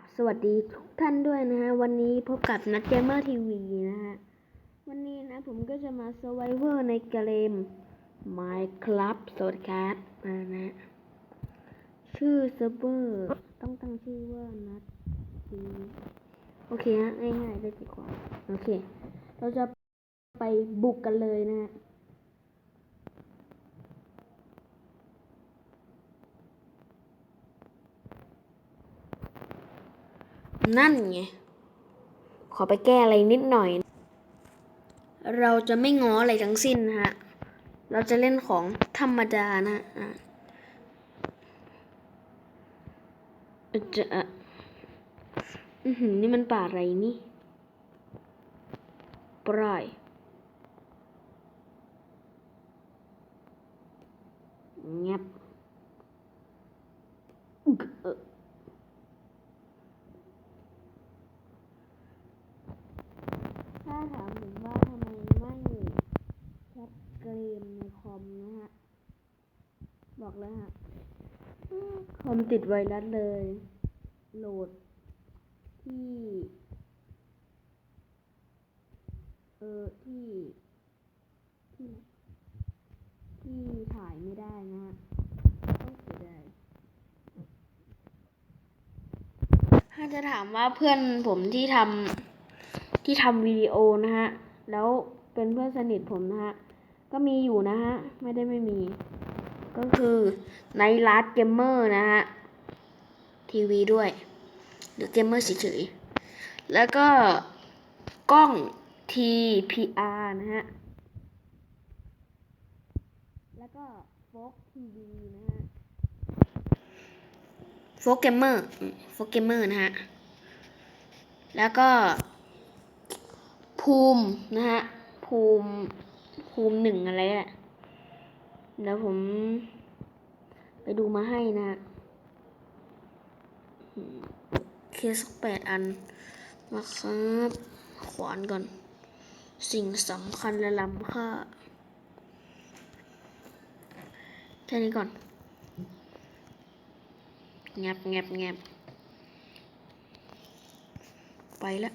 บสวัสดีทุกท่านด้วยนะฮะ วันนี้พบกับนัดเกมเมอร์ทีวีนะฮะ วันนี้นะผมก็จะมา s u r v i v o r ในเกม Minecraft สวัสดีครับมานะ ชื่อเซิร์ฟเวอร์ต้องตั้งชื่อว่านัดทีโอเคฮะง่ายๆได้ดีกว่า โอเค เราจะไปบุกกันเลยนะฮะ นั่นไง ขอไปแก้อะไรนิดหน่อย เราจะไม่ง้ออะไรทั้งสิ้นนะฮะ เราจะเล่นของธรรมดานะฮะอะจะอะอือหือนี่มันป่าอะไรนี่ปล่อยเงียบอึกเออ ถ้าถามผมว่าทำไมไม่แคปเกมในคอมนะฮะ บอกเลยฮะ อืมคอมติดไวรัสเลย โหลด ที่ เออที่ ที่ ที่ถ่ายไม่ได้นะฮะต้องเสียดายถ้าจะถามว่าเพื่อนผมที่ทำที่ทำวิดีโอนะฮะ แล้วเป็นเพื่อนสนิทผมนะฮะ ก็มีอยู่นะฮะ ไม่ได้ไม่มี ก็คือในรัดเกมเมอร์นะฮะ ทีวีด้วยหรือเกมเมอร์เฉยๆแล้วก็กล้อง TPR นะฮะ แล้วก็โฟกทีวีนะฮะโฟกเกมเมอร์โฟกเกมเมอร์นะฮะ แล้วก็ ภูมินะฮะ ภูมิ ภูมิหนึ่งอะไรอะ เดี๋ยวผม ไปดูมาให้นะเคสแปดอันมาครับขวานก่อน สิ่งสำคัญและล้ำค่าแค่นี้ก่อนแงบแงบแงบไปแล้ว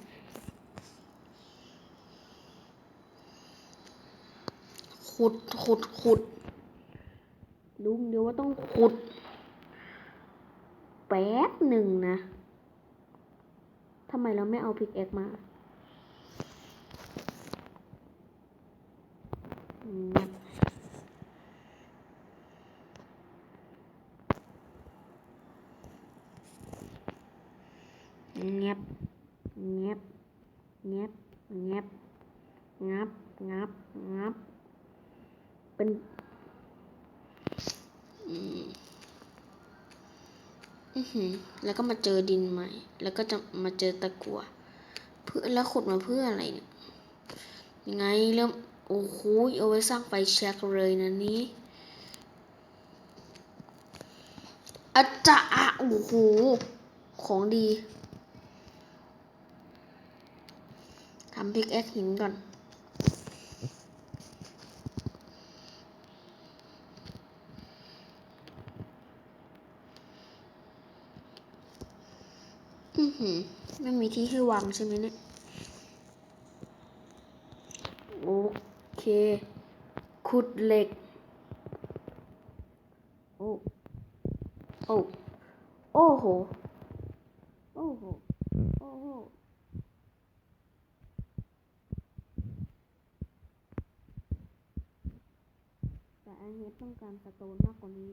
ขุดขุดขุด ลุงเดี๋ยวว่าต้องขุด แป๊บหนึ่งนะทำไมเราไม่เอาพิกเอ็กมาเงียบเงียบเงียบเงียบงับงับงับ เป็น อืมอือหือ แล้วก็มาเจอดินใหม่ แล้วก็จะมาเจอตะกั่วเพื่อแล้วขุดมาเพื่ออะไรเนี่ยยังไงเริ่มโอ้โหเอาไว้สร้างไฟแช็กเลยนะนี้อาจจะอะโอ้โหของดีทำพิกแอคหินก่อน อือ หือไม่มีที่ให้วางใช่ไหมเนี่ยโอเคขุดเหล็ก โอ้ โอ้ โอ้โห โอ้โห โอ้โห แต่ไอเฮดต้องการสโตนมากกว่านี้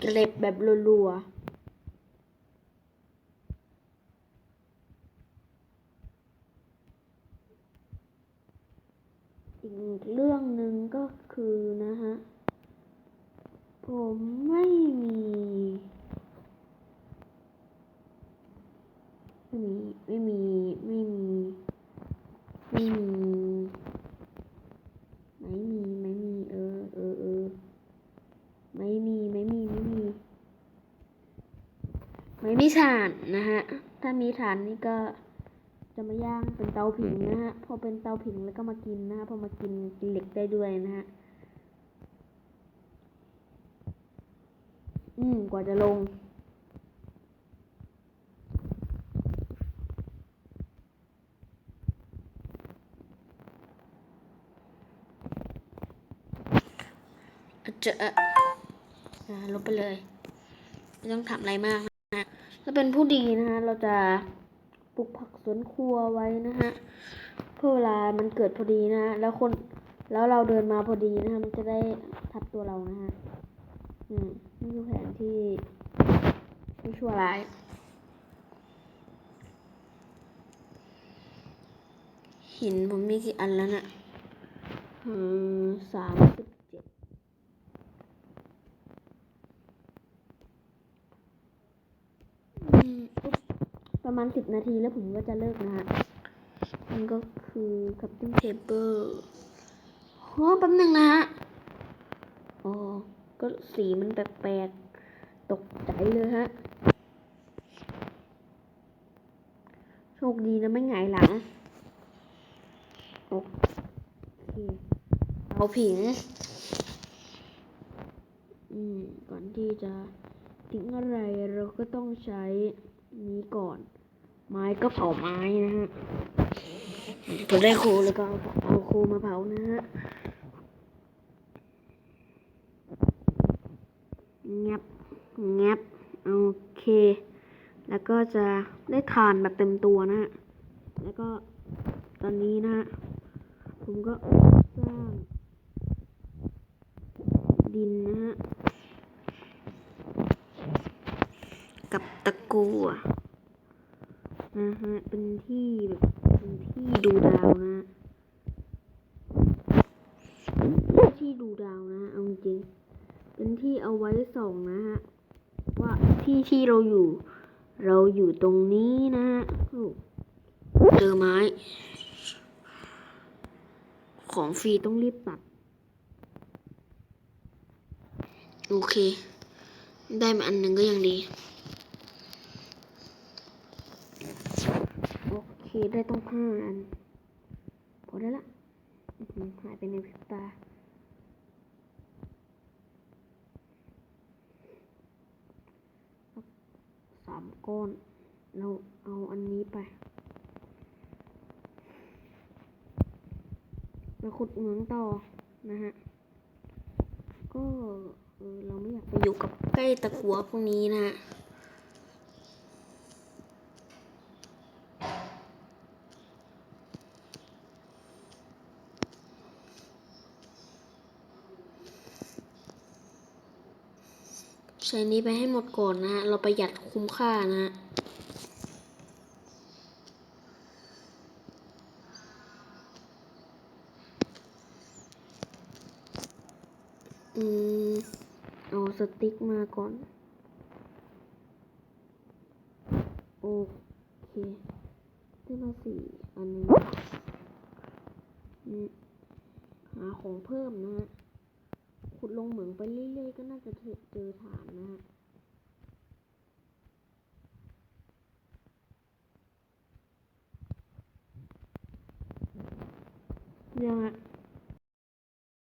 เกล็บแบบรัวๆ อีกเรื่องหนึ่งก็คือนะฮะ ผมี ไม่มี ไม่มี ไม่มี เออ เออ เออ ไม่มี ไม่มี ไม่มี ไม่มีฐานนะฮะ ถ้ามีฐานนี่ก็จะมาย่างเป็นเตาผิงนะฮะ พอเป็นเตาผิงแล้วก็มากินนะฮะ พอมากินกินเหล็กได้ด้วยนะฮะ อืม กว่าจะลง จะเอ่อลบไปเลย ไม่ต้องทำอะไรมาก เป็นผู้ดีนะฮะ เราจะปลูกผักสวนครัวไว้นะฮะ เพื่อเวลามันเกิดพอดีนะฮะ แล้วคน แล้วเราเดินมาพอดีนะฮะ มันจะได้ทับตัวเรานะฮะ อืม นี่คือแผนที่ที่ชั่วร้าย หินผมมีกี่อันแล้วน่ะอืมสามสิบเจ็ด อืมอุ๊บประ มาณสิบนาทีแล้วผมก็จะเลิกนะฮะมันก็คือคัพติ้งเทเบิลโอ้แป๊บหนึ่งนะฮะอ๋อก็สีมันแปลกๆ ตกใจเลยฮะ โชคดีนะไม่หงายหลัง โอเคเอาผิง อืม ก่อนที่จะทิ้งอะไรเราก็ต้องใช้นี้ก่อน ไม้ก็เผาไม้นะฮะพอได้โคแล้วก็เอาเอาโคมาเผานะฮะเงียบเงียบโอเค แล้วก็จะได้ทานแบบเต็มตัวนะฮะ แล้วก็ตอนนี้นะฮะ ผมก็สร้าง ดินนะฮะ กับตะกัว นะฮะ เป็นที่แบบเป็นที่ดูดาวนะเป็นที่ดูดาวนะเอาจริงเป็นที่เอาไว้ส่องนะฮะ ว่าที่ที่เราอยู่ เราอยู่ตรงนี้นะฮะเจอไม้ ของฟรีต้องรีบตัด โอเค ได้มาอันหนึ่งก็ยังดี โอเคได้ต้องห้าอันพอได้ละหายไปในพริบตาสามก้อน เราเอาอันนี้ไปมาขุดเหมืองต่อนะฮะ ก็เออเราไม่อยากไปอยู่กับใกล้ตะกัวพวกนี้นะฮะ ใช้นี้ไปให้หมดก่อนนะฮะ เราประหยัดคุ้มค่านะฮะอืมเอาสติ๊กมาก่อน โอเคได้มาสี่อันนี้หาของเพิ่มนะฮะ ขุดลงเหมืองไปเรื่อยๆ ก็น่าจะเจอฐานนะฮะเนี่ยฮะ